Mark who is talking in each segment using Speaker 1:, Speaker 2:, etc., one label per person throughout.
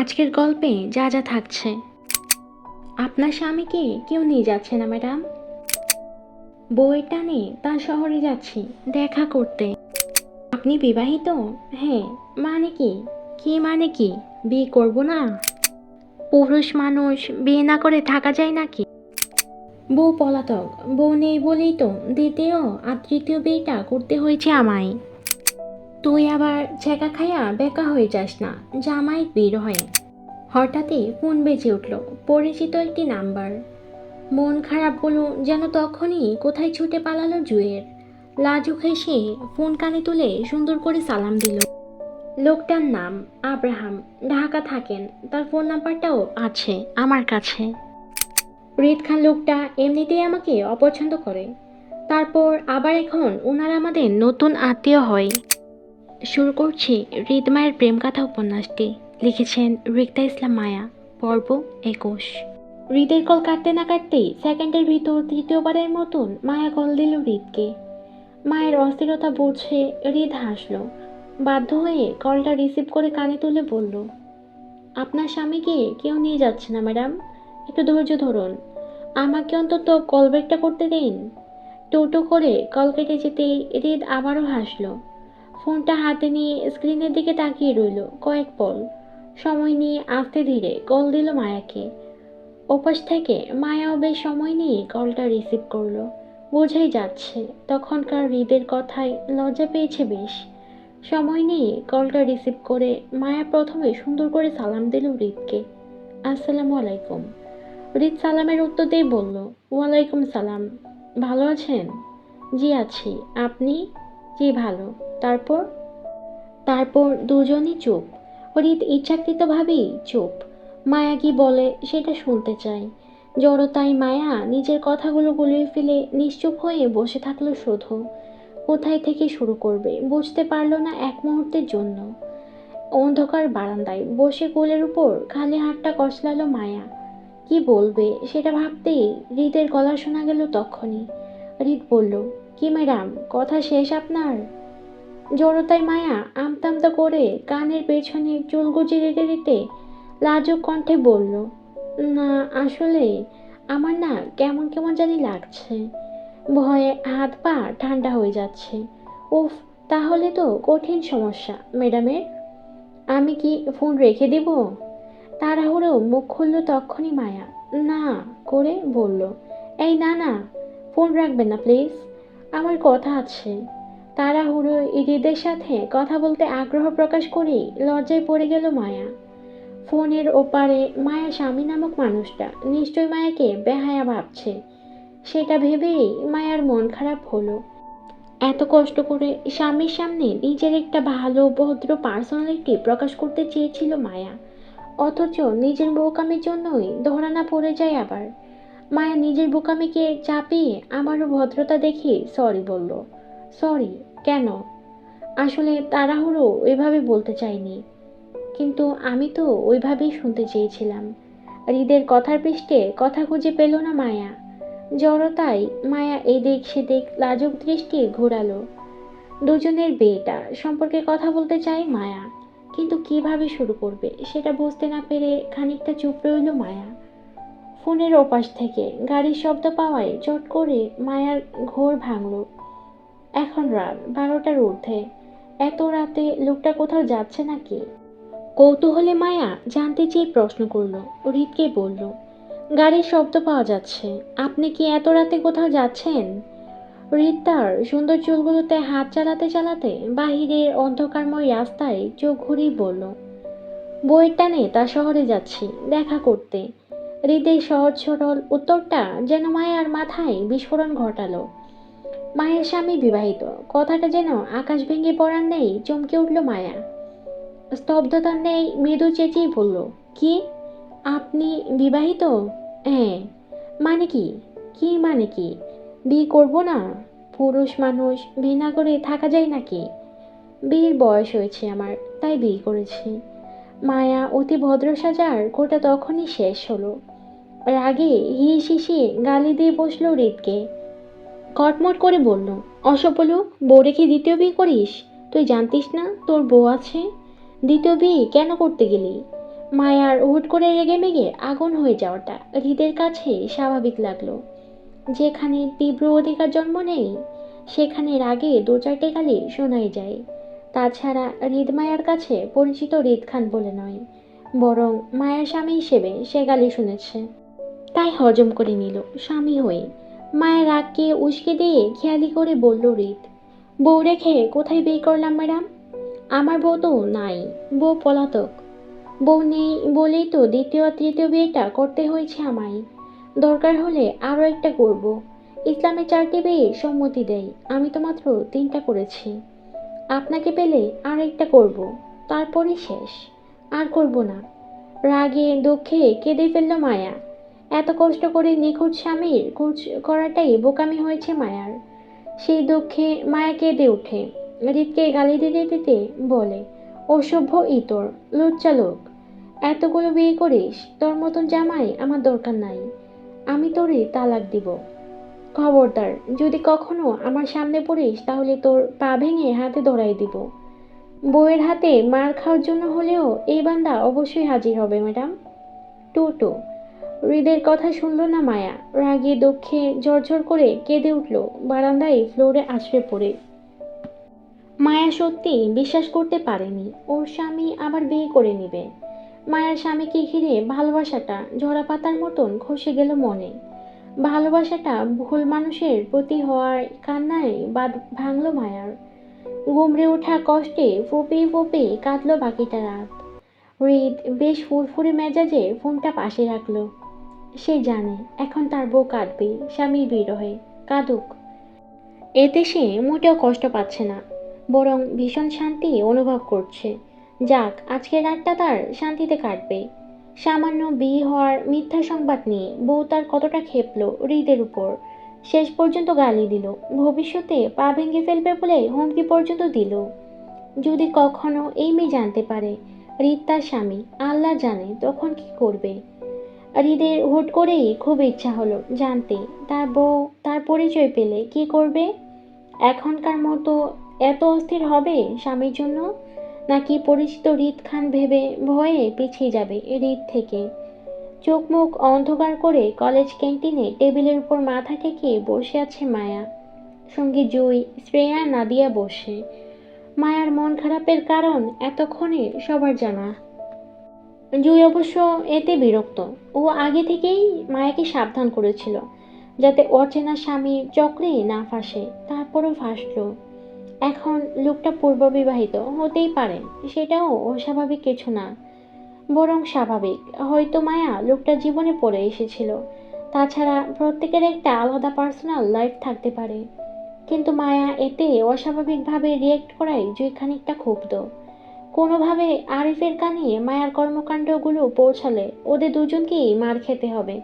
Speaker 1: আজকের গল্পে যা যা থাকছে। আপনার স্বামীকে কেউ নিয়ে যাচ্ছে না, ম্যাডাম? বউয়ের টানে তার শহরে যাচ্ছি, দেখা করতে। আপনি বিবাহিত? হ্যাঁ মানে কি? কি মানে কি? বিয়ে করব না? পুরুষ মানুষ বিয়ে না করে থাকা যায় নাকি? বউ পলাতক, বউ নেই বলেই তো দ্বিতীয় আর তৃতীয় বিয়েটা করতে হয়েছে আমায়। তুই আবার ছেঁকা খাইয়া বেকা হয়ে যাস না, জামাই বের হয়ে। হঠাৎই ফোন বেজে উঠল, পরিচিত একটি নাম্বার। মন খারাপ হলো যেন তখনই কোথায় ছুটে পালালো জুয়ের। লাজুক হেসে ফোন কানে তুলে সুন্দর করে সালাম দিল। লোকটার নাম আব্রাহাম, ঢাকা থাকেন, তার ফোন নাম্বারটাও আছে, আমার কাছে। রিদ খান লোকটা এমনিতেই আমাকে অপছন্দ করে। তারপর আবার এখন ওনারা আমাদের নতুন আত্মীয় হয়। শুরু করছি হৃদমায়ের প্রেম কথা উপন্যাসটি। লিখেছেন রিক্তা ইসলাম মায়া। পর্ব একুশ। হৃদের কল কাটতে না কাটতেই সেকেন্ডের ভিতর তৃতীয়বারের মতন মায়া কল দিল হৃদকে। মায়ের অস্থিরতা বুঝে হৃদ হাসলো। বাধ্য হয়ে কলটা রিসিভ করে কানে তুলে বলল, আপনার স্বামীকে কেউ নিয়ে যাচ্ছে না, ম্যাডাম। একটু ধৈর্য ধরুন। আমাকে অন্তত কল ব্যাকটা করতে দিন। টোটো করে কল কেটে যেতেই হৃদ আবারও হাসলো। ফোনটা হাতে নিয়ে স্ক্রিনের দিকে তাকিয়ে রইল কয়েক পল। সময় নিয়ে আস্তে ধীরে কল দিল মায়াকে। ওপাশ থেকে মায়াও বেশ সময় নিয়ে কলটা রিসিভ করল। বোঝাই যাচ্ছে, তখনকার হৃদের কথায় লজ্জা পেয়েছে বেশ। সময় নিয়ে কলটা রিসিভ করে মায়া প্রথমে সুন্দর করে সালাম দিল হৃদকে। আসসালামু আলাইকুম। হৃদ সালামের উত্তর দিয়ে বলল, ওয়ালাইকুম সালাম। ভালো আছেন? জি, আছি। আপনি? জি, ভালো। তারপর? তারপর দুজনই চুপ। হরিত ইচ্ছাকৃতভাবেই চুপ। মায়া কি বলে, সেটা শুনতে চাই। জড়তায় মায়া নিজের কথাগুলো গুলিয়ে ফেলে নিশ্চুপ হয়ে বসে থাকল শুধু। কোথায় থেকে শুরু করবে বুঝতে পারল না এক মুহূর্তের জন্য। অন্ধকার বারান্দায় বসে কোলের উপর খালি হাতটা কষলালো মায়া। কি বলবে? সেটা ভাবতেই হৃদের গলা শোনা গেল তখনই। হৃদ বলল, কি ম্যাডাম, কথা শেষ আপনার? জড়তায় মায়া আমতা আমতা করে কানের পেছনে চুল গুজে দিতে দিতে লাজুক কণ্ঠে বলল, না, আসলে আমার না কেমন কেমন জানি লাগছে। ভয়ে হাত পা ঠান্ডা হয়ে যাচ্ছে। উফ, তাহলে তো কঠিন সমস্যা, ম্যাডামের। আমি কি ফোন রেখে দিব? তাড়াহুড়ো মুখ খুলল তখনই মায়া। না, করে বলল, এই না না, ফোন রাখবেন না, প্লিজ। আমার কথা আছে। তাড়াহুড়ো হৃদের সাথে কথা বলতে আগ্রহ প্রকাশ করেই লজ্জায় পড়ে গেল মায়া। ফোনের ওপারে মায়া স্বামী নামক মানুষটা নিশ্চয় মায়াকে বেহায়া ভাবছে। সেটা ভেবেই মায়ার মন খারাপ হলো। এত কষ্ট করে স্বামীর সামনে নিজের একটা ভালো, ভদ্র, পার্সোনালিটি প্রকাশ করতে চেয়েছিল মায়া। অথচ নিজের বোকামির জন্যই ধরানা পড়ে যায় আবার। মায়া নিজের বোকামিকে চাপিয়ে আমারও ভদ্রতা দেখে সরি বলল। সরি কেন? আসলে তাড়াহুড়ো এভাবে বলতে চাইনি। কিন্তু আমি তো ওইভাবেই শুনতে চেয়েছিলাম। হৃদের কথার পৃষ্ঠে কথা খুঁজে পেল না মায়া। জড়তাই মায়া এদিক সেদিক লাজুক দৃষ্টি ঘোরালো। দুজনের বিয়েটা সম্পর্কে কথা বলতে চায় মায়া। কিন্তু কীভাবে শুরু করবে সেটা বুঝতে না পেরে খানিকটা চুপ রইল মায়া। ফোনের ওপাশ থেকে গাড়ির শব্দ পাওয়ায় চট করে মায়ার ঘোর ভাঙলো। এখন রাত বারোটার ঊর্ধ্বে। এত রাতে লোকটা কোথাও যাচ্ছে নাকি? কৌতূহলে মায়া জানতে চেয়ে প্রশ্ন করল। হৃদকে বলল, গাড়ির শব্দ পাওয়া যাচ্ছে। আপনি কি এত রাতে কোথাও যাচ্ছেন? হৃদ তার সুন্দর চুলগুলোতে হাত চালাতে চালাতে বাহিরের অন্ধকারময় রাস্তায় চোখ ঘুরিয়ে বলল, বইয়ের টানে তা শহরে যাচ্ছি, দেখা করতে। হৃদের সহজ সরল উত্তরটা যেন মায়ার মাথায় বিস্ফোরণ ঘটালো। মায়ের স্বামী বিবাহিত। কথাটা যেন আকাশ ভেঙে পড়ার নেই চমকে উঠল মায়া। স্তব্ধতার নেই মৃদু চেঁচিয়ে বলল, কি? আপনি বিবাহিত? হ্যাঁ। মানে কি? কি মানে কি? বিয়ে করব না? পুরুষ মানুষ বিয়ে না করে থাকা যায় নাকি? বিয়ের বয়স হয়েছে আমার, তাই বিয়ে করেছি। মায়া অতি ভদ্র সাজার গোটা তখনই শেষ হলো। রাগে হিস হিসিয়ে গালি দিয়ে বসল হৃদকে। কটমট করে বলল অসপলু বউ রেখে দ্বিতীয় বিয়ে করিস? তুই জানতিস না তোর বউ আছে? দ্বিতীয় বিয়ে কেন করতে গেলি? মায়ার হুট করে রেগে মেগে আগুন হয়ে যাওয়াটা হৃদের কাছে স্বাভাবিক লাগল। যেখানে তীব্র অধিকার জন্ম নেই, সেখানে রাগে দু চারটে গালি শোনাই যায়। তাছাড়া হৃদ মায়ার কাছে পরিচিত হৃদ খান বলে নয়, বরং মায়ের স্বামী হিসেবে সে গালি শুনেছে। তাই হজম করে নিল স্বামী হয়ে। মায়ের রাগকে উস্কে দিয়ে খেয়ালি করে বলল হৃদ বউ রেখে কোথায় বিয়ে করলাম ম্যাডাম? আমার বউ তো নাই, বউ পলাতক। বউ নেই বলেই তো দ্বিতীয় তৃতীয় বিয়েটা করতে হয়েছে আমায়। দরকার হলে আরও একটা করব। ইসলামে চারটি বিয়ে সম্মতি দেয় আমি তো মাত্র তিনটা করেছি। আপনাকে পেলে আর একটা করব তারপরে শেষ। আর করব না। রাগে দুঃখে কেঁদে ফেলল মায়া। এত কষ্ট করে নিখোঁজ স্বামীর খোঁজ করাটাই বোকামি হয়েছে মায়ার। সেই দুঃখে মায়া কেঁদে ওঠে। হৃদকে গালি দিতে দিতে বলে, অসভ্য ইতর লজ্জা লোক। এতগুলো বিয়ে করিস, তোর মতন জামাই আমার দরকার নাই। আমি তোরে তালাক দিব। খবরদার, যদি কখনো আমার সামনে পড়িস তাহলে তোর পা ভেঙে হাতে ধরাই দিব। বউয়ের হাতে মার খাওয়ার জন্য হলেও এই বান্দা অবশ্যই হাজির হবে, ম্যাডাম। টু টু হৃদের কথা শুনল না মায়া। রাগে দুঃখে ঝরঝর করে কেঁদে উঠল বারান্দায় ফ্লোরে আছড়ে পড়ে। মায়া সত্যি বিশ্বাস করতে পারেনি। ওর স্বামী আবার বিয়ে করে নেবে। মায়ার স্বামীকে ঘিরে ভালোবাসাটা ঝরা পাতার মতন খসে গেল মনে। ভালোবাসাটা ভুল মানুষের প্রতি হওয়ার কান্নায় বাদ ভাঙল মায়ার। গুমড়ে ওঠা কষ্টে ফুপিয়ে ফুপিয়ে কাঁদল বাকিটা রাত। হৃদ বেশ ফুরফুরে মেজাজে ফোনটা পাশে রাখল। সে জানে, এখন তার বউ কাঁদবে স্বামীর বিরহে কাঁদুক। এতে সে মোটেও কষ্ট পাচ্ছে না, বরং ভীষণ শান্তি অনুভব করছে। যাক, আজকের রাতটা তার শান্তিতে কাটবে। সামান্য বিয়ে হওয়ার মিথ্যা সংবাদ নিয়ে বউ তার কতটা খেপলো হৃদের উপর। শেষ পর্যন্ত গালি দিল, ভবিষ্যতে পা ভেঙে ফেলবে বলে হুমকি পর্যন্ত দিল। যদি কখনো এই মেয়ে জানতে পারে, হৃদ তার স্বামী, আল্লাহ জানে তখন কি করবে। হৃদের হুট করেই খুব ইচ্ছা হলো জানতে। তার বউ, তার পরিচয় পেলে কি করবে? এখনকার মতো এত অস্থির হবে স্বামীর জন্য? নাকি পরিচিত হৃদ খান ভেবে ভয়ে পিছিয়ে যাবে হৃদ থেকে? চোখ মুখ অন্ধকার করে কলেজ ক্যান্টিনে টেবিলের উপর মাথা ঠেকিয়ে বসে আছে মায়া। সঙ্গে জুই, শ্রেয়া, নাদিয়া বসে। মায়ার মন খারাপের কারণ এতক্ষণে সবার জানা। জুই অবশ্য এতে বিরক্ত। ও আগে থেকেই মায়াকে সাবধান করেছিল, যাতে অচেনা স্বামী চক্রে না ফাঁসে। তারপরও ফাঁসলো। এখন লোকটা পূর্ববিবাহিত হতেই পারে, সেটাও অস্বাভাবিক কিছু না। বরং স্বাভাবিক। হয়তো মায়া লোকটা জীবনে পড়ে এসেছিল। তাছাড়া প্রত্যেকের একটা আলাদা পার্সোনাল লাইফ থাকতে পারে। কিন্তু মায়া এতে অস্বাভাবিকভাবে রিয়েক্ট করায় জুই খানিকটা ক্ষুব্ধ। কোনোভাবে আরিফের কানে মায়ার কর্মকাণ্ডগুলো পৌঁছালে ওদের দুজনকেই মার খেতে হবে।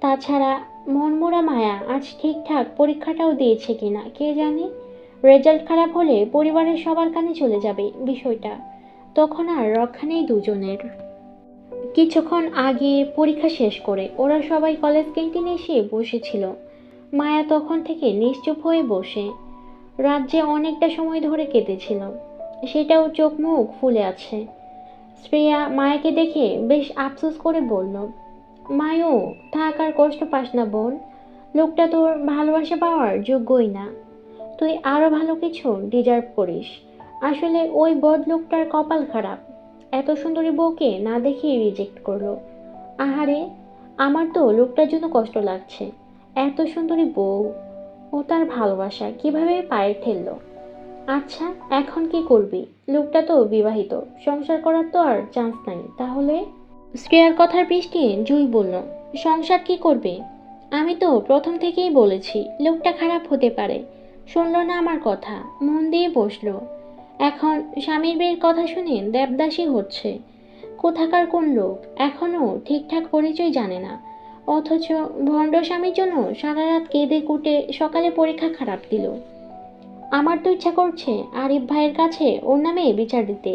Speaker 1: তাছাড়া মনমোরা মায়া আজ ঠিকঠাক পরীক্ষাটাও দিয়েছে কিনা, কে জানে? রেজাল্ট খারাপ হলে পরিবারের সবার কানে চলে যাবে বিষয়টা। তখন আর রক্ষা নেই দুজনের। কিছুক্ষণ আগে পরীক্ষা শেষ করে ওরা সবাই কলেজ ক্যান্টিনে এসে বসেছিল। মায়া তখন থেকে নিশ্চুপ হয়ে বসে। রাজ্যে অনেকটা সময় ধরে কেঁদেছিল সেটাও চোখ মুখ ফুলে আছে। শ্রেয়া মায়াকে দেখে বেশ আফসোস করে বলল মায়ও থাক আর কষ্ট পাস না বোন। লোকটা তোর ভালোবাসা পাওয়ার যোগ্যই না। তুই আরও ভালো কিছু ডিজার্ভ করিস। আসলে ওই বদ লোকটার কপাল খারাপ। এত সুন্দরী বউকে না দেখিয়ে রিজেক্ট করল। আহারে, আমার তো লোকটার জন্য কষ্ট লাগছে। এত সুন্দরী বউ। ও তার ভালোবাসা কীভাবে পায়ে ঠেললো? আচ্ছা এখন কি করবি? লোকটা তো বিবাহিত, সংসার করার তো আর চান্স নাই, তাহলে? শ্রেয়ার কথার বৃষ্টি জুই বলল, সংসার কি করবে? আমি তো প্রথম থেকেই বলেছি, লোকটা খারাপ হতে পারে। শুনলো না আমার কথা, মন দিয়ে বসল। এখন স্বামীর বের কথা শুনে দেবদাসী হচ্ছে। কোথাকার কোন লোক এখনও ঠিকঠাক পরিচয় জানে না। অথচ ভণ্ড স্বামীর জন্য সারা রাত কেঁদে কুটে সকালে পরীক্ষা খারাপ দিল। আমার তো ইচ্ছা করছে আরিফ ভাইয়ের কাছে ওর নামে বিচার দিতে।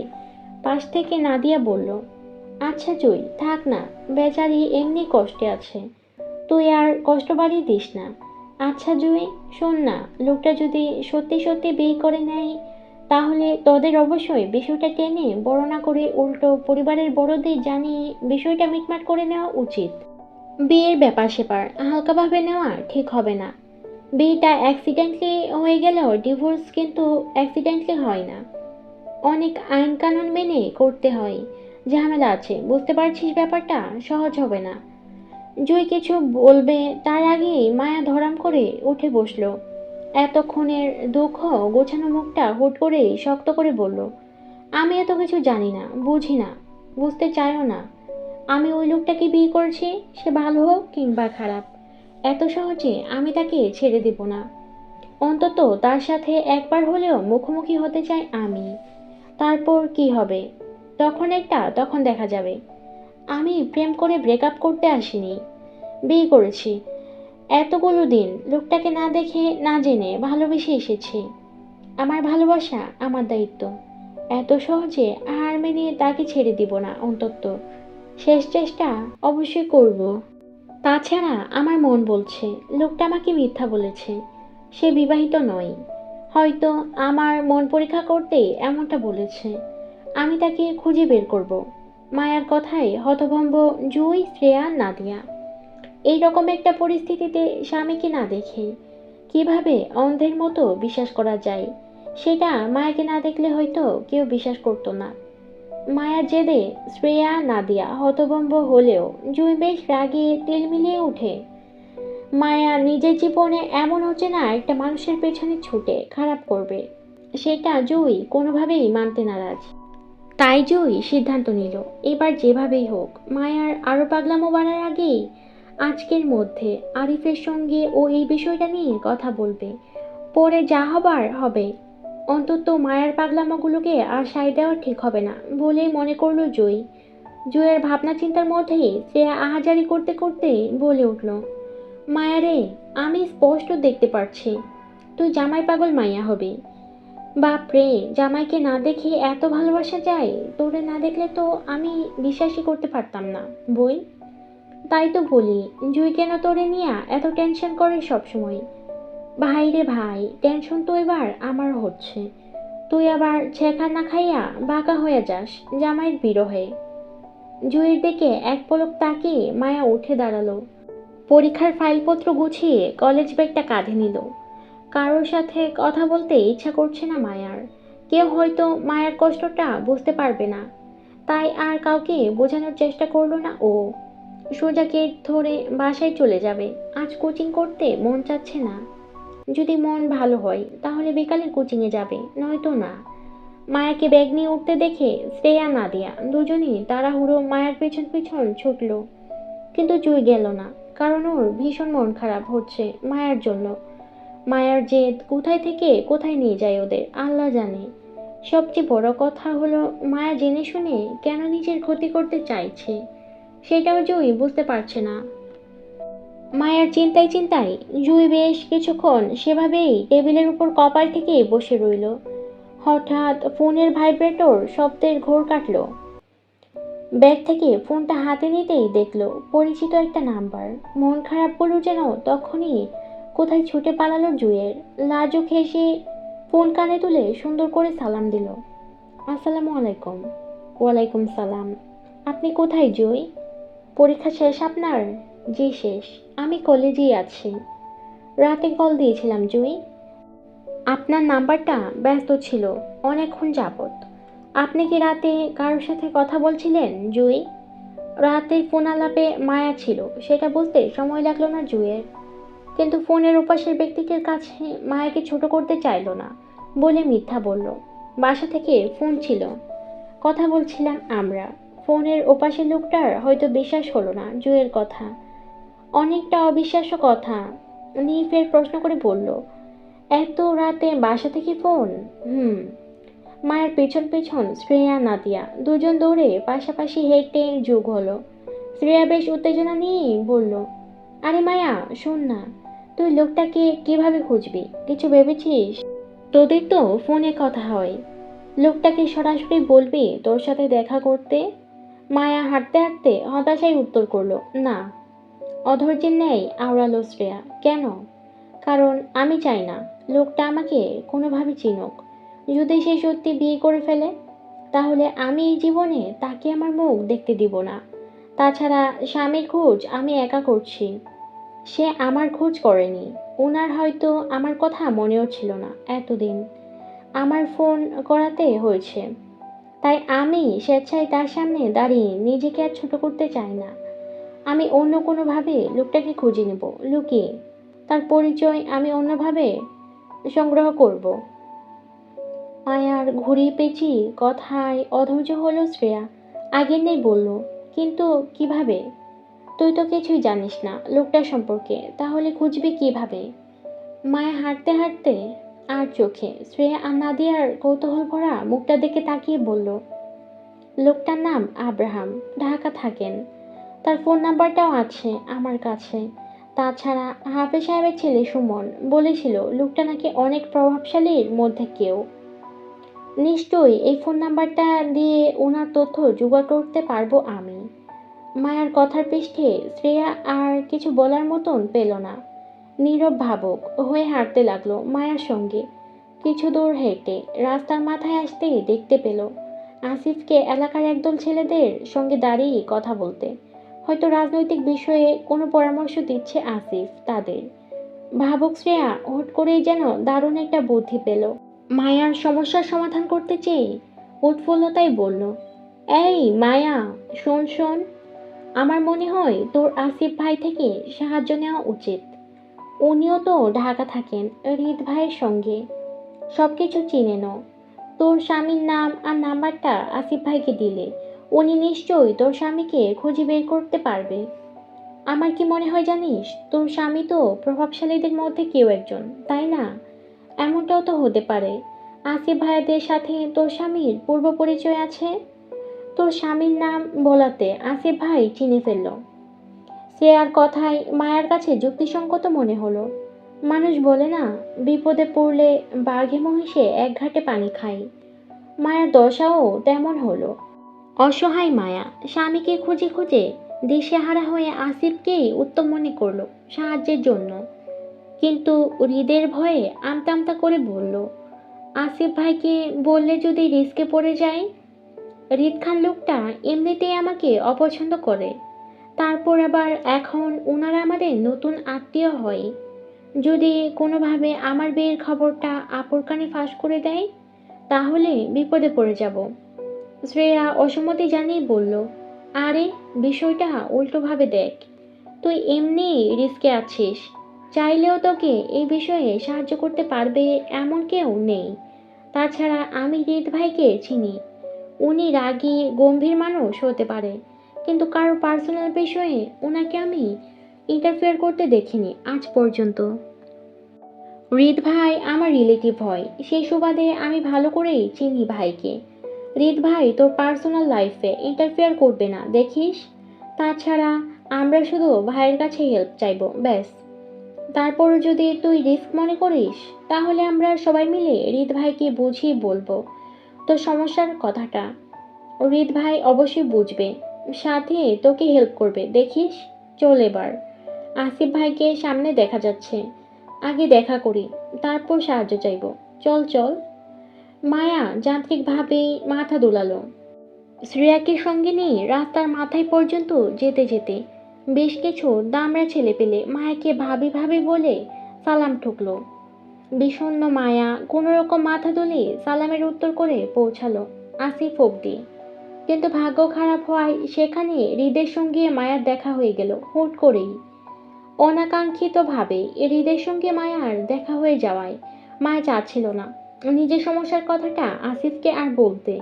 Speaker 1: পাশ থেকে নাদিয়া বলল আচ্ছা জয় থাক না, বেচারি এমনি কষ্টে আছে। তুই আর কষ্ট বাড়িয়ে দিস না। আচ্ছা জুই, শোন না, লোকটা যদি সত্যি সত্যি বিয়ে করে নেয়, তাহলে তোদের অবশ্যই বিষয়টা টেনে বড় না করে উল্টো পরিবারের বড়দের জানিয়ে বিষয়টা মিটমাট করে নেওয়া উচিত। বিয়ের ব্যাপার সেপার, হালকাভাবে নেওয়া ঠিক হবে না। বিয়েটা অ্যাক্সিডেন্টলি হয়ে গেলেও ডিভোর্স কিন্তু অ্যাক্সিডেন্টলি হয় না। অনেক আইন কানুন মেনে করতে হয়, ঝামেলা আছে, বুঝতে পারছিস ব্যাপারটা? সহজ হবে না। জুই কিছু বলবে, তার আগেই মায়া ধরাম করে উঠে বসল। এতক্ষণের দুঃখ গোছানো মুখটা হুট করে শক্ত করে বলল, আমি এত কিছু জানি না, বুঝি না, বুঝতে চাইও না। আমি ওই লোকটাকে বিয়ে করছি, সে ভালো হোক কিংবা খারাপ। এত সহজে আমি তাকে ছেড়ে দেব না। অন্তত তার সাথে একবার হলেও মুখোমুখি হতে চাই আমি। তারপর কি হবে? তখন একটা, তখন দেখা যাবে। আমি প্রেম করে ব্রেকআপ করতে আসিনি। বিয়ে করেছি। এতগুলো দিন লোকটাকে না দেখে, না জেনে ভালোবেসে এসেছি। আমার ভালোবাসা, আমার দায়িত্ব। এত সহজে হার মেনে তাকে ছেড়ে দিব না অন্তত। শেষ চেষ্টা অবশ্যই করব। তাছাড়া আমার মন বলছে, লোকটা আমাকে মিথ্যা বলেছে। সে বিবাহিত নয়। হয়তো আমার মন পরীক্ষা করতে এমনটা বলেছে। আমি তাকে খুঁজে বের করব। মায়ার কথায় হতভম্ব জুই, শ্রেয়া না নাদিয়া। এই রকম একটা পরিস্থিতিতে স্বামীকে না দেখে কীভাবে অন্ধের মতো বিশ্বাস করা যায়, সেটা মায়াকে না দেখলে হয়তো কেউ বিশ্বাস করতো না। মায়া জেদে শ্রেয়া, নাদিয়া হতভম্ব হলেও জুই বেশ রাগে তেল মিলিয়ে ওঠে। মায়া নিজের জীবনে এমন হচ্ছে না একটা মানুষের পেছনে ছুটে খারাপ করবে, সেটা জুই কোনোভাবেই মানতে নারাজ। তাই জুই সিদ্ধান্ত নিল, এবার যেভাবেই হোক, মায়ার আরও পাগলামো বাড়ার আগেই আজকের মধ্যে আরিফের সঙ্গে ও এই বিষয়টা নিয়ে কথা বলবে। পরে যা হবার হবে অন্তত মায়ার পাগলামোগুলোকে আর সাই দেওয়া ঠিক হবে না বলেই মনে করল জুই। জুয়ের ভাবনা চিন্তার মধ্যেই সে আহাজারি করতে করতে বলে উঠল মায়া রে আমি স্পষ্ট দেখতে পারছি। তুই জামাই পাগল মাইয়া হবি। বাপরে জামাইকে না দেখে এত ভালোবাসা যায়, তোরে না দেখলে তো আমি বিশ্বাসই করতে পারতাম না, বই? তাই তো বলি, জুই কেন তোরে নিয়ে এত টেনশন করে সবসময়? ভাই রে ভাই টেনশন তো এবার আমার হচ্ছে। তুই আবার ছেঁকা না খাইয়া বাঁকা হয়ে যাস জামাইয়ের বিরহে। জুইয়ের দিকে এক পলক তাকিয়ে মায়া উঠে দাঁড়াল। পরীক্ষার ফাইলপত্র গুছিয়ে কলেজ ব্যাগটা কাঁধে নিল। কারোর সাথে কথা বলতে ইচ্ছা করছে না মায়ার। কেউ হয়তো মায়ার কষ্টটা বুঝতে পারবে না। তাই আর কাউকে বোঝানোর চেষ্টা করল না ও। সোজা গেট ধরে বাসায় চলে যাবে। আজ কোচিং করতে মন চাচ্ছে না। যদি মন ভালো হয়, তাহলে বিকালে কোচিংয়ে যাবে, নয়তো না। মায়াকে ব্যাগ নিয়ে উঠতে দেখে শ্রেয়া, নাদিয়া দুজনই তাড়াহুড়ো মায়ার পেছন পেছন ছুটল। কিন্তু জুই গেল না, কারণ ওর ভীষণ মন খারাপ হচ্ছে মায়ার জন্য। মায়ার জেদ কোথায় থেকে কোথায় নিয়ে যায় ওদের, আল্লাহ জানে। সবচেয়ে বড় কথা হলো, মায়া জেনে শুনে কেন নিজের ক্ষতি করতে চাইছে, সেটাও জুই বুঝতে পারছে না। মায়ার চিন্তায় চিন্তায় জুই বেশ কিছুক্ষণ সেভাবেই টেবিলের উপর কপাল থেকে বসে রইল। হঠাৎ ফোনের ভাইব্রেটর শব্দের ঘোর কাটল। ব্যাগ থেকে ফোনটা হাতে নিতেই দেখল পরিচিত একটা নাম্বার। মন খারাপ করল যেন তখনই কোথায় ছুটে পালালো জুয়ের লাজুক হেসে ফোন কানে তুলে সুন্দর করে সালাম দিল। আসসালামু আলাইকুম। ওয়ালাইকুম সালাম। আপনি কোথায় জুই? পরীক্ষা শেষ আপনার? জি শেষ, আমি কলেজেই আছি। রাতে কল দিয়েছিলাম, জুই। আপনার নাম্বারটা ব্যস্ত ছিল, অনেকক্ষণ যাবত আপনি কি রাতে কারোর সাথে কথা বলছিলেন, জুই? রাতের ফোন আলাপে মায়া ছিল, সেটা বুঝতে সময় লাগল না জুয়ের কিন্তু ফোনের উপাসের ব্যক্তিটির কাছে মায়াকে ছোট করতে চাইলো না, বলে মিথ্যা বলল। বাসা থেকে ফোন ছিল। কথা বলছিলাম আমরা। ফোনের ওপাশের লোকটার হয়তো বিশ্বাস হলো না জুয়ের কথা। অনেকটা অবিশ্বাস্য কথা। নিয়ে ফের প্রশ্ন করে বলল, এত রাতে বাসা থেকে ফোন? হুম। মায়ের পেছন পেছন শ্রেয়া, নাদিয়া দুজন দৌড়ে পাশাপাশি হেঁটে যোগ হলো। শ্রেয়া বেশ উত্তেজনা নিয়েই বলল, আরে মায়া, শোন না, তুই লোকটাকে কীভাবে খুঁজবি? কিছু ভেবেছিস? তোদের তো ফোনে কথা হয়। লোকটাকে সরাসরি বলবি তোর সাথে দেখা করতে? মায়া হাঁটতে হাঁটতে হতাশায় উত্তর করল, না। অধৈর্যের ন্যায় আওড়ালো শ্রেয়া কেন? কারণ আমি চাই না, লোকটা আমাকে কোনোভাবে চিনুক। যদি সে সত্যি বিয়ে করে ফেলে, তাহলে আমি এই জীবনে তাকে আমার মুখ দেখতে দিব না। তাছাড়া স্বামীর খোঁজ আমি একা করছি। সে আমার খোঁজ করেনি। ওনার হয়তো আমার কথা মনেও ছিল না এতদিন। আমার ফোন করাতে হয়েছে। তাই আমি স্বেচ্ছায় তার সামনে দাঁড়িয়ে নিজেকে আর ছোট করতে চাই না। আমি অন্য কোনোভাবে লোকটাকে খুঁজে নেব। লুকিয়ে। তার পরিচয় আমি অন্যভাবে সংগ্রহ করব। মায়ার ঘুরি পেঁচি কথায় অধৈর্য হলো শ্রেয়া। আগের নেই বলল, কিন্তু কীভাবে? তুই তো কিছুই জানিস না লোকটা সম্পর্কে, তাহলে খুঁজবি কীভাবে? মায়া হাঁটতে হাঁটতে আর চোখে শ্রেয়া আর নাদিয়ার কৌতূহল ভরা মুখটা দেখে তাকিয়ে বলল, লোকটার নাম আব্রাহাম, ঢাকা থাকেন। তার ফোন নাম্বারটাও আছে আমার কাছে। তাছাড়া হাফেজ সাহেবের ছেলে সুমন বলেছিল, লোকটা নাকি অনেক প্রভাবশালীর মধ্যে কেউ। নিশ্চয়ই, এই ফোন নাম্বারটা দিয়ে ওনার তথ্য জোগাড় করতে পারব আমি। মায়ার কথার পৃষ্ঠে শ্রেয়া আর কিছু বলার মতন পেল না। নীরব ভাবুক হয়ে হাঁটতে লাগল মায়ার সঙ্গে। কিছু দূর হেঁটে রাস্তার মাথায় আসতেই দেখতে পেল, আসিফকে এলাকার একদল ছেলেদের সঙ্গে দাঁড়িয়ে কথা বলতে। হয়তো রাজনৈতিক বিষয়ে কোনো পরামর্শ দিচ্ছে আসিফ তাদের। ভাবুক শ্রেয়া, হুট করেই যেন দারুণ একটা বুদ্ধি পেল। মায়ার সমস্যার সমাধান করতে চেয়ে উৎফুল্লতাই বলল, এই মায়া, শোন শোন, আমার মনে হয় তোর আসিফ ভাই থেকে সাহায্য নেওয়া উচিত। উনিও তো ঢাকা থাকেন রিত ভাইয়ের সঙ্গে। সব কিছু চিনে নো তোর স্বামীর নাম আর নাম্বারটা আসিফ ভাইকে দিলে। উনি নিশ্চয়ই তোর স্বামীকে খুঁজে বের করতে পারবে। আমার কি মনে হয় জানিস, তোর স্বামী তো প্রভাবশালীদের মধ্যে কেউ একজন, তাই না? এমনটাও তো হতে পারে। আসিফ ভাইয়াদের সাথে তোর স্বামীর পূর্ব পরিচয় আছে? তোর স্বামীর নাম বলাতে আসিফ ভাই চিনে ফেলল। সে আর কথায় মায়ার কাছে যুক্তিসঙ্গত মনে হলো। মানুষ বলে না, বিপদে পড়লে বাঘে মহিষে এক ঘাটে পানি খায়। মায়ার দশাও তেমন হলো। অসহায় মায়া। স্বামীকে খুঁজে খুঁজে দিশেহারা হয়ে আসিফকেই উত্তম মনে করল সাহায্যের জন্য। কিন্তু হৃদের ভয়ে আমতা আমতা করে বলল, আসিফ ভাইকে বললে যদি রিস্কে পড়ে যায়? হৃদ খান লোকটা এমনিতেই আমাকে অপছন্দ করে। তারপর আবার এখন ওনারা আমাদের নতুন আত্মীয় হয়। যদি কোনোভাবে আমার বিয়ের খবরটা আপুর কানে ফাঁস করে দেয়, তাহলে বিপদে পড়ে যাব। শ্রেয়া অসম্মতি জানিয়ে বলল, আরে, বিষয়টা উল্টোভাবে দেখ। তুই এমনি রিস্কে আছিস। চাইলেও তোকে এই বিষয়ে সাহায্য করতে পারবে এমন কেউ নেই। তাছাড়া আমি হৃদ ভাইকে চিনি। উনি রাগী, গম্ভীর মানুষ হতে পারে। কিন্তু কারও পার্সোনাল বিষয়ে ওনাকে আমি ইন্টারফেয়ার করতে দেখিনি আজ পর্যন্ত। হৃদ ভাই আমার রিলেটিভ হয়। সেই সুবাদে আমি ভালো করেই চিনি ভাইকে। হৃদ ভাই, তোর পার্সোনাল লাইফে ইন্টারফেয়ার করবে না, দেখিস? তাছাড়া আমরা শুধু ভাইয়ের কাছে হেল্প চাইব, ব্যাস। তারপর যদি তুই রিস্ক মনে করিস, তাহলে আমরা সবাই মিলে হৃদ ভাইকে বুঝিয়ে বলব তোর সমস্যার কথাটা। হৃদ ভাই অবশ্যই বুঝবে, সাথে তোকে হেল্প করবে, দেখিস? চল এবার। আসিফ ভাইকে সামনে দেখা যাচ্ছে, আগে দেখা করি, তারপর সাহায্য চাইব। চল চল। মায়া যান্ত্রিকভাবেই মাথা দোলালো। শ্রেয়াকে সঙ্গে নিয়ে রাস্তার মাথায় পর্যন্ত যেতে যেতে বেশ কিছু দামড়া ছেলে পেলে মায়াকে ভাবি ভাবি বলে সালাম ঠুকলো। বিষণ্ণ মায়া কোনো রকম মাথা দুলে সালামের উত্তর করে পৌঁছালো আসিফ অব্দি কিন্তু ভাগ্য খারাপ হওয়ায় সেখানে হৃদের সঙ্গে মায়ার দেখা হয়ে গেল হুট করেই। অনাকাঙ্ক্ষিতভাবে হৃদের সঙ্গে মায়ার দেখা হয়ে যাওয়ায় মায়া চাচ্ছিল না। নিজের সমস্যার কথাটা আসিফকে আর বলতে।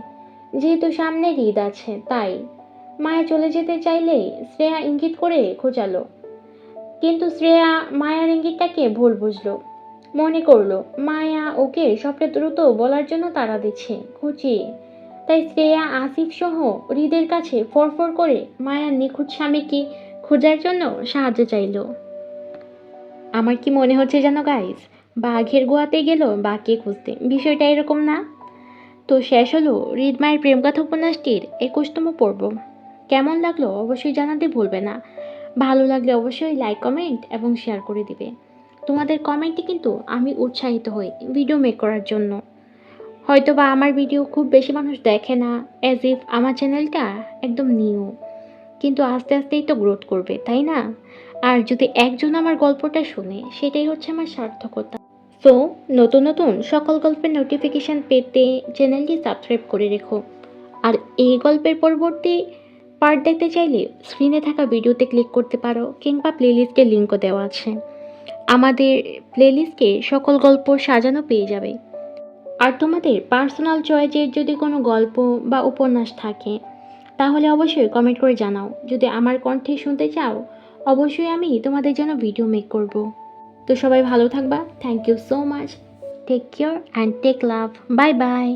Speaker 1: যেহেতু সামনে ঈদ আছে, তাই। মায়া চলে যেতে চাইলে শ্রেয়া ইঙ্গিত করে খোঁচালো কিন্তু শ্রেয়া মায়ার ইঙ্গিতটাকে ভুল বুঝলো। মনে করল, মায়া ওকে সবটা দ্রুত বলার জন্য তাড়া দিচ্ছে খুঁচিয়ে তাই শ্রেয়া, আসিফ সহ হৃদের কাছে ফরফর করে মায়ার নিখুঁত স্বামীকে খোঁজার জন্য সাহায্য চাইলো। আমার কি মনে হচ্ছে যেন গাইস বাঘের গোয়াতে গেল বাঘকে খুঁজতে। বিষয়টা এরকম না। তো শেষ হলো হৃদমায়ের প্রেমকথা উপন্যাসটির একুশতম পর্ব। কেমন লাগল অবশ্যই জানাতে ভুলবে না। ভালো লাগলে অবশ্যই লাইক কমেন্ট এবং শেয়ার করে দিবে। তোমাদের কমেন্টে কিন্তু আমি উৎসাহিত হই ভিডিও মেক করার জন্য। হয়তো বা আমার ভিডিও খুব বেশি মানুষ দেখে না অ্যাজ ইফ আমার চ্যানেলটা একদম নিউ কিন্তু আস্তে আস্তেই তো গ্রোথ করবে, তাই না? আর যদি একজন আমার গল্পটা শুনে, সেটাই হচ্ছে আমার সার্থকতা। সো, নতুন নতুন সকল গল্পের নোটিফিকেশান পেতে চ্যানেলটি সাবস্ক্রাইব করে রেখো। আর এই গল্পের পরবর্তী পার্ট দেখতে চাইলে স্ক্রিনে থাকা ভিডিওতে ক্লিক করতে পারো, কিংবা প্লেলিস্টের লিঙ্কও দেওয়া আছে। আমাদের প্লেলিস্টে সকল গল্প সাজানো পেয়ে যাবে। আর তোমাদের পার্সোনাল চয়েসের যদি কোনো গল্প বা উপন্যাস থাকে, তাহলে অবশ্যই কমেন্ট করে জানাও। যদি আমার কণ্ঠে শুনতে চাও, অবশ্যই আমি তোমাদের জন্য ভিডিও মেক করব। তো সবাই ভালো থাকবা। Thank you so much take care and take love bye bye